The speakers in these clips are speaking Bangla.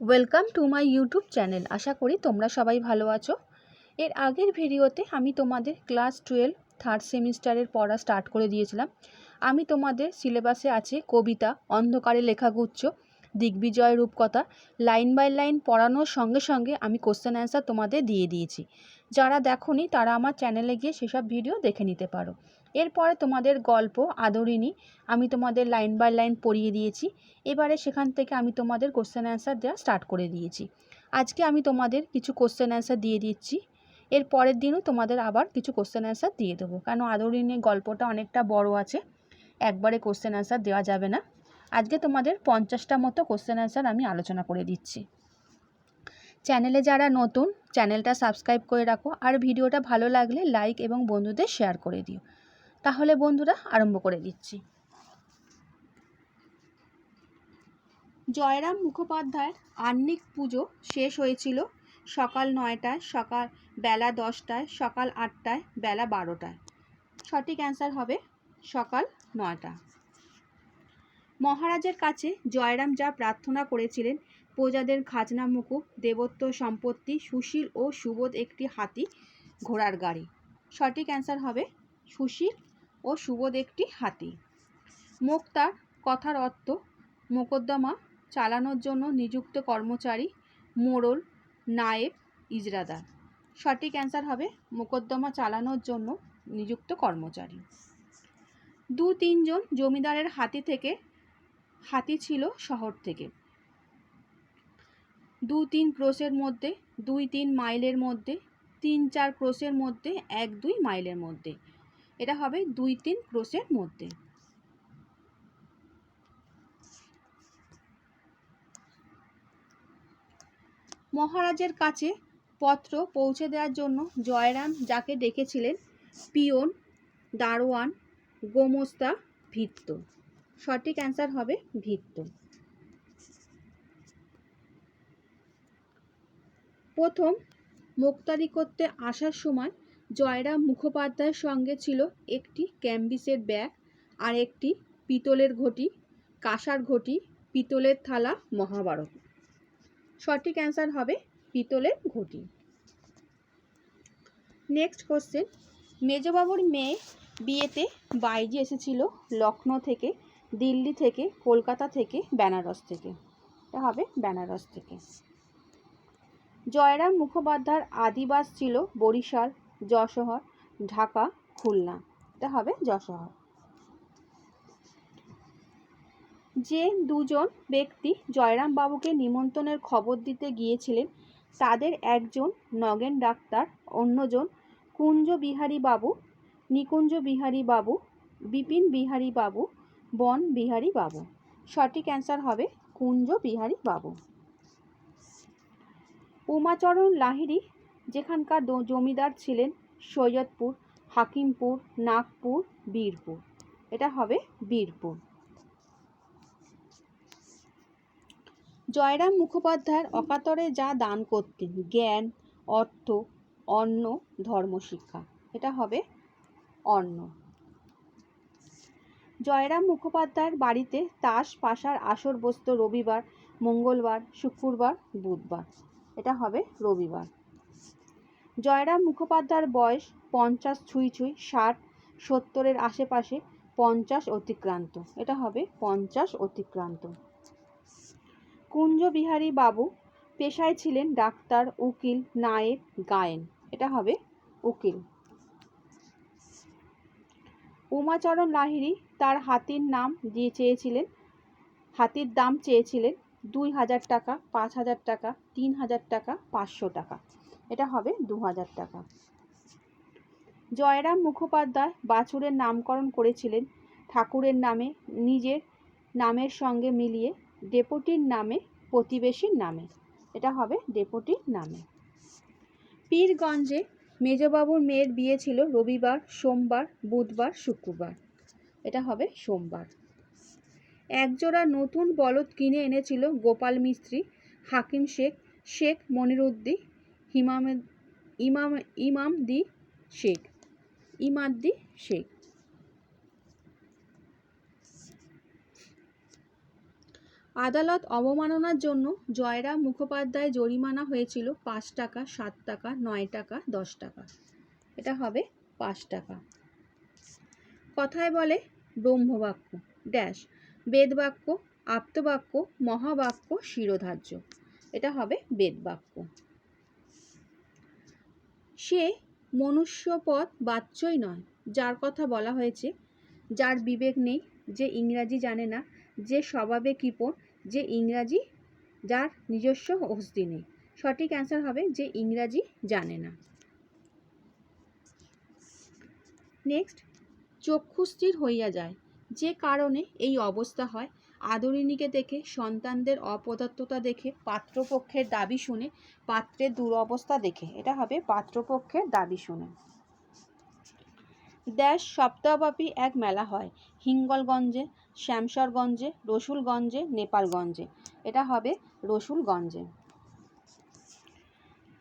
Welcome to my YouTube channel আশা করি তোমরা সবাই ভালো আছো। এর আগের ভিডিওতে আমি তোমাদের ক্লাস টুয়েলভ থার্ড সেমিস্টারের পড়া স্টার্ট করে দিয়েছিলাম। আমি তোমাদের সিলেবাসে আছে কবিতা, অন্ধকারে লেখাগুচ্ছ দিগ্বিজয় রূপকথা, লাইন বাই লাইন পড়ানোর সঙ্গে সঙ্গে আমি কোশ্চেন অ্যান্সার তোমাদের দিয়ে দিয়েছি। যারা দেখোনি, তারা আমার চ্যানেলে গিয়ে সেসব ভিডিও দেখে নিতে পারো। এরপরে তোমাদের গল্প আদরিনী আমি তোমাদের লাইন বাই লাইন পড়িয়ে দিয়েছি। এবারে সেখান থেকে আমি তোমাদের কোশ্চেন অ্যান্সার দেওয়া স্টার্ট করে দিয়েছি। আজকে আমি তোমাদের কিছু কোশ্চেন অ্যান্সার দিয়ে দিচ্ছি। এর পরের দিনও তোমাদের আবার কিছু কোশ্চেন অ্যান্সার দিয়ে দেবো। কেন আদরিনী গল্পটা অনেকটা বড় আছে, একবারে কোশ্চেন অ্যান্সার দেওয়া যাবে না। আজকে তোমাদের পঞ্চাশটা মতো কোশ্চেন অ্যান্সার আমি আলোচনা করে দিচ্ছি। চ্যানেলে যারা নতুন চ্যানেলটা সাবস্ক্রাইব করে রাখো আর ভিডিওটা ভালো লাগলে লাইক এবং বন্ধুদের শেয়ার করে দিও। তাহলে বন্ধুরা আরম্ভ করে দিচ্ছি। জয়রাম মুখোপাধ্যায়ের আহ্নিক পুজো শেষ হয়েছিল সকাল নয়টায়, সকাল বেলা দশটায়, সকাল আটটায়, বেলা বারোটায়। সঠিক অ্যান্সার হবে সকাল নয়টা। মহারাজের কাছে জয়রাম যা প্রার্থনা করেছিলেন, প্রজাদের খাজনা মুকুব, দেবত্ব সম্পত্তি, সুশীল ও সুবোধ একটি হাতি ঘোড়ার গাড়ি। সঠিক অ্যান্সার হবে সুশীল ও সুবোধ একটি হাতি। মোক্তার কথার অর্থ মোকদ্দমা চালানোর জন্য নিযুক্ত কর্মচারী মোড়ল নায়েব ইজরাদার সঠিক অ্যান্সার হবে মোকদ্দমা চালানোর জন্য নিযুক্ত কর্মচারী। দু তিনজন জমিদারের হাতি থেকে হাতি ছিল শহর থেকে। দু তিন ক্রোশের মধ্যে দুই তিন মাইলের মধ্যে তিন চার ক্রোশের মধ্যে এক দুই মাইলের মধ্যে। এটা হবে দুই তিন ক্রোশের মধ্যে। মহারাজের কাছে পত্র পৌঁছে দেওয়ার জন্য জয়রাম যাকে ডেকেছিলেন পিয়ন দারোয়ান, গোমস্তা, ভিত্ত। সঠিক অ্যান্সার হবে ভিত্ত প্রথম মোক্তারি করতে আসার সময় জয়রাম মুখোপাধ্যায়ের সঙ্গে ছিল একটি ক্যাম্বিসের ব্যাগ আর একটি পিতলের ঘটি, কাঁসার ঘটি, পিতলের থালা, মহাভারত। সঠিক অ্যান্সার হবে পিতলের ঘটি। নেক্সট কোশ্চেন, মেজবাবুর মেয়ে বিয়েতে বাইজি এসেছিল লখনৌ থেকে। দিল্লি থেকে, কলকাতা থেকে, বেনারস থেকে। এটা হবে বেনারস থেকে। জয়রাম মুখোপাধ্যায়ের আদিবাস ছিল বরিশাল যশোহর ঢাকা, খুলনা। এটা হবে যশোহর যে দুজন ব্যক্তি জয়রাম বাবুকে নিমন্ত্রণের খবর দিতে গিয়েছিলেন, তাদের একজন নগেন ডাক্তার, অন্যজন কুঞ্জ বিহারী বাবু, নিকুঞ্জ বিহারী বাবু, বিপিন বিহারী বাবু বন বিহারী বাবু। সঠিক অ্যান্সার হবে কুঞ্জ বিহারী বাবু। উমাচরণ লাহিড়ী, যেখানকার জমিদার ছিলেন সৈয়দপুর, হাকিমপুর, নাগপুর, বীরপুর। এটা হবে বীরপুর। জয়রাম মুখোপাধ্যায়ের অকাতরে যা দান করতেন, জ্ঞান, অর্থ, অন্ন, ধর্মশিক্ষা। এটা হবে অন্ন। জয়রাম মুখোপাধ্যায়ের বাড়িতে তাস পাশার আসর বসত রবিবার, মঙ্গলবার, শুক্রবার, বুধবার। এটা হবে রবিবার। জয়রাম মুখোপাধ্যায়ের বয়স পঞ্চাশ ছুঁই ছুঁই, ষাট, সত্তরের আশেপাশে পঞ্চাশ অতিক্রান্ত। এটা হবে পঞ্চাশ অতিক্রান্ত। কুঞ্জ বিহারী বাবু পেশায় ছিলেন ডাক্তার, উকিল, নায়েব, গায়েন। এটা হবে উকিল। উমাচরণ লাহিড়ী তার হাতির নাম দিয়ে চেয়েছিলেন। হাতির দাম চেয়েছিলেন দুই হাজার টাকা, পাঁচ হাজার টাকা, তিন হাজার টাকা, পাঁচশো টাকা। এটা হবে দু হাজার টাকা। জয়রাম মুখোপাধ্যায় বাছুরের নামকরণ করেছিলেন। ঠাকুরের নামে, নিজের নামের সঙ্গে মিলিয়ে ডেপুটির নামে, প্রতিবেশীর নামে। এটা হবে ডেপুটির নামে। পীরগঞ্জে মেজবাবুর মেয়ের বিয়ে ছিল রবিবার, সোমবার, বুধবার, শুক্রবার। এটা হবে সোমবার। একজোড়া নতুন বলদ কিনে এনেছিল গোপাল মিস্ত্রি, হাকিম শেখ শেখ মনিরুদ্দি হিমামে ইমাম ইমামদি শেখ। ইমাদ্দি শেখ। আদালত অবমাননার জন্য জয়রাম মুখোপাধ্যায় জরিমানা হয়েছিল পাঁচ টাকা, সাত টাকা, নয় টাকা, দশ টাকা। এটা হবে পাঁচ টাকা। কথায় বলে ব্রহ্মবাক্য, ড্যাশ, বেদবাক্য, আপ্তবাক্য, মহাবাক্য, শিরোধার্য। এটা হবে বেদবাক্য। সে মনুষ্যপদ বাচ্চই নয়, যার কথা বলা হয়েছে, যার বিবেক নেই, যে ইংরাজি জানে না, যে স্বভাবে কৃপণ যে ইংরাজি যার নিজস্ব অস্তি নেই। সঠিক অ্যান্সার হবে যে ইংরাজি জানে না। নেক্সট চক্ষু স্থির হইয়া যায়। যে কারণে এই অবস্থা হয়, আদরিণীকে দেখে, সন্তানদের অপদার্থতা দেখে, পাত্রপক্ষের দাবি শুনে, পাত্রের দুরবস্থা দেখে। এটা হবে পাত্রপক্ষের দাবি শুনে। দেশ সপ্তাহব্যাপী এক মেলা হয়। হিঙ্গলগঞ্জে শ্যামসরগঞ্জে রসুলগঞ্জে, নেপালগঞ্জে। এটা হবে রসুলগঞ্জে।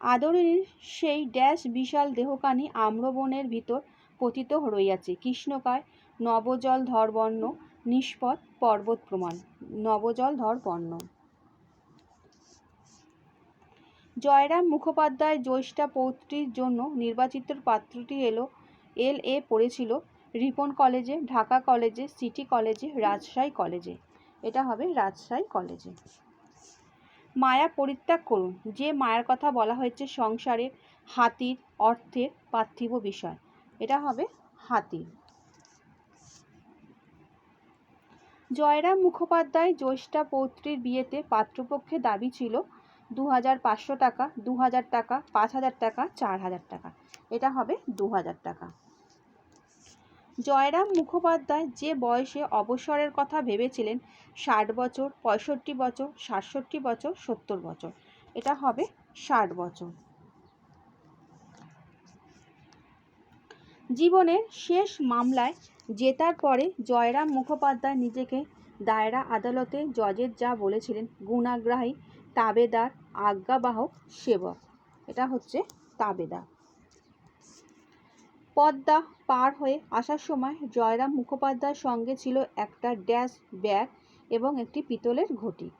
আদরিণীর সেই ড্যাশ বিশাল দেহকানি আম্রবনের ভিতর পতিত রইয়াছে। কৃষ্ণকায় নবজল ধরবর্ণ নিষ্পদ পর্বত প্রমাণ, নবজল ধর বর্ণ। জয়রাম মুখোপাধ্যায় জ্যৈষ্ঠা পৌত্রীর জন্য নির্বাচিত পাত্রটি এলো এল এ পড়েছিল রিপন কলেজে, ঢাকা কলেজে, সিটি কলেজে, রাজশাহী কলেজে। এটা হবে রাজশাহী কলেজে। মায়া পরিত্যাগ করুন। যে মায়ার কথা বলা হয়েছে, সংসারে হাতির অর্থের পার্থিব বিষয়। এটা হবে হাতির। জয়রাম মুখোপাধ্যায় জ্যৈষ্ঠা পৌত্রীর বিয়েতে পাত্রপক্ষে দাবি ছিল দু হাজার পাঁচশো টাকা দু হাজার টাকা, পাঁচ হাজার টাকা, চার হাজার টাকা। এটা হবে দু হাজার টাকা। জয়রাম মুখোপাধ্যায় যে বয়সে অবসরের কথা ভেবেছিলেন, ষাট বছর, পঁয়ষট্টি বছর, সাতষট্টি বছর, সত্তর বছর। এটা হবে ষাট বছর। জীবনের শেষ মামলায় জেতার পরে জয়রাম মুখোপাধ্যায় নিজেকে দায়রা আদালতে জজের যা বলেছিলেন, গুণাগ্রাহী, তাবেদার, আজ্ঞাবাহক, সেবক। এটা হচ্ছে তাবেদার। পদ্মা পার হয়ে আসার সময় জয়রাম মুখোপাধ্যায়ের সঙ্গে ছিল একটা ড্যাশ ব্যাগ এবং একটি পিতলের ঘটি।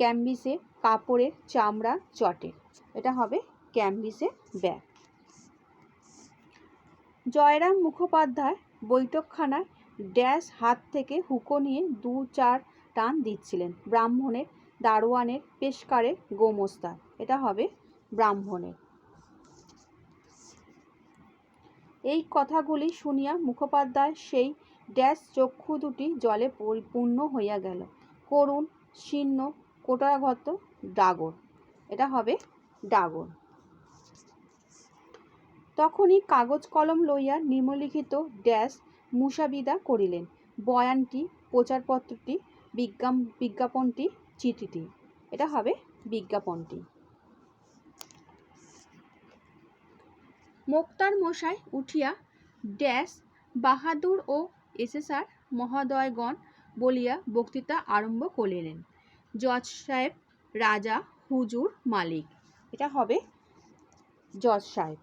ক্যাম্বিসে কাপড়ের চামড়া চটে। এটা হবে ক্যাম্বিসে ব্যাগ। জয়রাম মুখোপাধ্যায় বৈঠকখানায় ড্যাশ হাত থেকে হুকো নিয়ে দু চার টান দিচ্ছিলেন ব্রাহ্মণের, দারোয়ানের, পেশকারের গোমস্তার। এটা হবে ব্রাহ্মণের। এই কথাগুলি শুনিয়া মুখোপাধ্যায় সেই ড্যাশ চক্ষু দুটি জলে পরিপূর্ণ হইয়া গেল। করুণ, শীর্ণ কোটাগত ডাগর। এটা হবে ডাগর। তখনই কাগজ কলম লইয়া নিম্নলিখিত ড্যাশ মুসাবিদা করিলেন। বয়ানটি, প্রচারপত্রটি বিজ্ঞাপনটি, চিঠিটি। এটা হবে বিজ্ঞাপনটি। মোক্তার মশাই উঠিয়া ড্যাশ বাহাদুর ও এসএসআর মহোদয়গণ বলিয়া বক্তৃতা আরম্ভ করিলেন। জজ সাহেব, রাজা, হুজুর, মালিক। এটা হবে জজ সাহেব।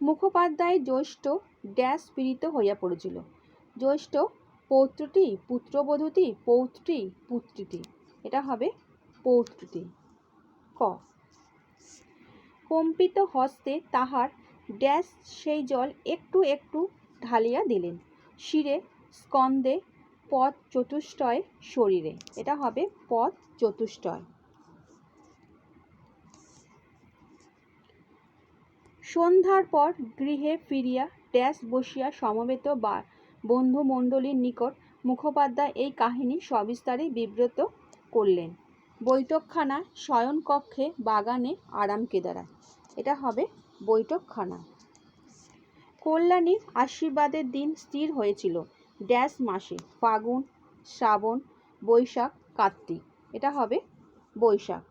মুখোপাধ্যায় জ্যৈষ্ঠ ড্যাশ পীড়িত হইয়া পড়েছিল। জ্যৈষ্ঠ পৌত্রটি পুত্রবধূটি, পৌত্রী পুত্রীটি। এটা হবে পৌত্রটি। ক কম্পিত হস্তে তাহার ড্যাশ সেই জল একটু একটু ঢালিয়া দিলেন। শিরে স্কন্দে পথ চতুষ্টয় শরীরে। এটা হবে পথ চতুষ্টয়। সন্ধ্যার পর গৃহে ফিরিয়া ড্যাশ বসিয়া সমবেত বা বন্ধুমণ্ডলীর নিকট মুখোপাধ্যায় এই কাহিনী সবিস্তারে বিব্রত করলেন। বৈঠকখানা শয়নকক্ষে বাগানে আরাম কেদারা এটা হবে বৈঠকখানা। কল্যাণীর আশীর্বাদের দিন স্থির হয়েছিল ড্যাশ মাসে, ফাগুন, শ্রাবণ, বৈশাখ, কার্তিক। এটা হবে বৈশাখ।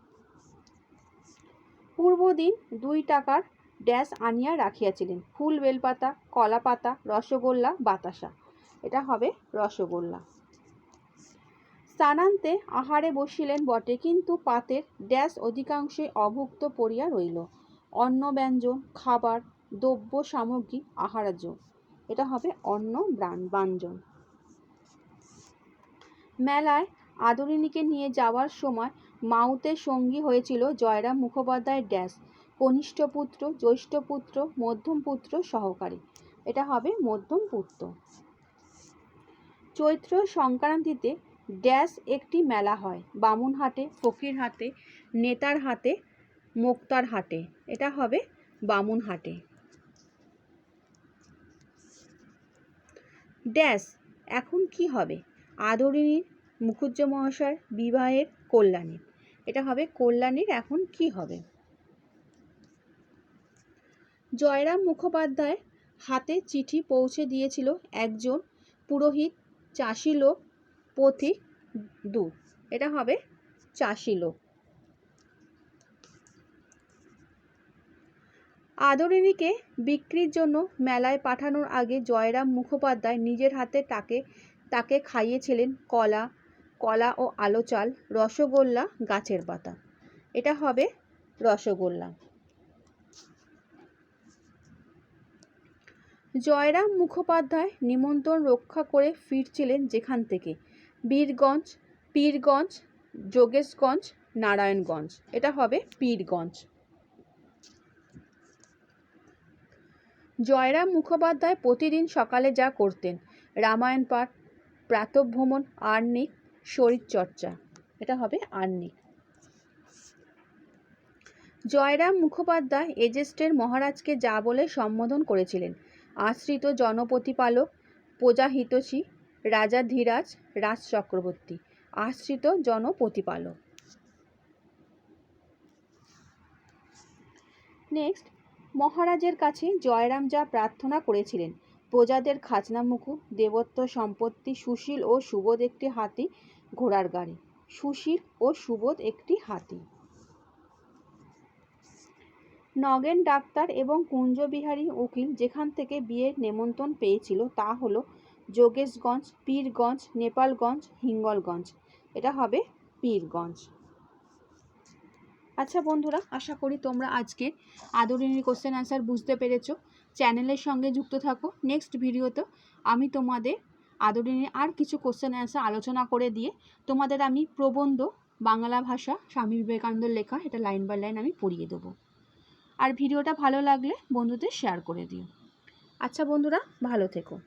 পূর্বদিন দুই টাকার ড্যাশ আনিয়া রাখিয়াছিলেন। ফুল বেলপাতা কলা পাতা রসগোল্লা, বাতাসা। এটা হবে রসগোল্লা। স্থানান্তে আহারে বসিলেন বটে, কিন্তু পাতের ড্যাশ অধিকাংশে অভুক্ত পড়িয়া রইল। অন্ন ব্যঞ্জন খাবার, দ্রব্য সামগ্রী, আহারাজ্য। এটা হবে অন্ন ব্যঞ্জন মেলায় আদরিণীকে নিয়ে যাওয়ার সময় মাউতের সঙ্গী হয়েছিল জয়রাম মুখোপাধ্যায়ের ড্যাশ। কনিষ্ঠ পুত্র, জ্যৈষ্ঠ পুত্র, মধ্যম পুত্র সহকারী। এটা হবে মধ্যম পুত্র। চৈত্র সংক্রান্তিতে ড্যাশ একটি মেলা হয়, বামুনহাটে ফকির হাটে নেতার হাতে মোক্তার হাটে এটা হবে বামুনহাটে। ড্যাশ, এখন কি হবে? আদরিণীর মুখুজ্জ মহাশয়ের বিবাহের কল্যাণী এটা হবে কল্যাণীর, এখন কি হবে? জয়রাম মুখোপাধ্যায় হাতে চিঠি পৌঁছে দিয়েছিল একজন পুরোহিত, চাষি লোক পথিক দু। এটা হবে চাষি লোক। আদরিণীকে বিক্রির জন্য মেলায় পাঠানোর আগে জয়রাম মুখোপাধ্যায় নিজের হাতে তাকে তাকে খাইয়েছিলেন কলা কলা ও আলো চাল, রসগোল্লা গাছের পাতা। এটা হবে রসগোল্লা। জয়রাম মুখোপাধ্যায় নিমন্ত্রণ রক্ষা করে ফিরছিলেন যেখান থেকে। বীরগঞ্জ, পীরগঞ্জ, যোগেশগঞ্জ, নারায়ণগঞ্জ। এটা হবে পীরগঞ্জ। জয়রাম মুখোপাধ্যায় প্রতিদিন সকালে যা করতেন, রামায়ণ পাঠ প্রাতভ্রমণ আর্নিক, শরীরচর্চা। এটা হবে আর্নিক। জয়রাম মুখোপাধ্যায় এজেস্টের মহারাজকে যা বলে সম্বোধন করেছিলেন। আশ্রিত জনপ্রতিপালক প্রজাহিতসী রাজা ধীরাজ রাজ চক্রবর্তী, আশ্রিত জনপ্রতিপালক। নেক্সট মহারাজের কাছে জয়রাম যা প্রার্থনা করেছিলেন, প্রজাদের খাজনামুখু দেবত্ব সম্পত্তি, সুশীল ও সুবোধ একটি হাতি ঘোড়ার গাড়ি, সুশীল ও সুবোধ একটি হাতি। নগেন ডাক্তার এবং কুঞ্জবিহারী উকিল যেখান থেকে বিয়ের নেমন্তণ পেয়েছিল তা হলো যোগেশগঞ্জ, পীরগঞ্জ, নেপালগঞ্জ, হিঙ্গলগঞ্জ। এটা হবে পীরগঞ্জ। আচ্ছা বন্ধুরা, আশা করি তোমরা আজকে আদরিনীর কোশ্চেন অ্যান্সার বুঝতে পেরেছ। চ্যানেলের সঙ্গে যুক্ত থাকো। নেক্সট ভিডিওতে আমি তোমাদের আদরিনীর আর কিছু কোশ্চেন অ্যান্সার আলোচনা করে দিয়ে তোমাদের আমি প্রবন্ধ বাংলা ভাষা স্বামী বিবেকানন্দের লেখা এটা লাইন বাই লাইন আমি পড়িয়ে দেবো। আর ভিডিওটা ভালো লাগলে বন্ধুদের শেয়ার করে দিও। আচ্ছা বন্ধুরা, ভালো থেকো।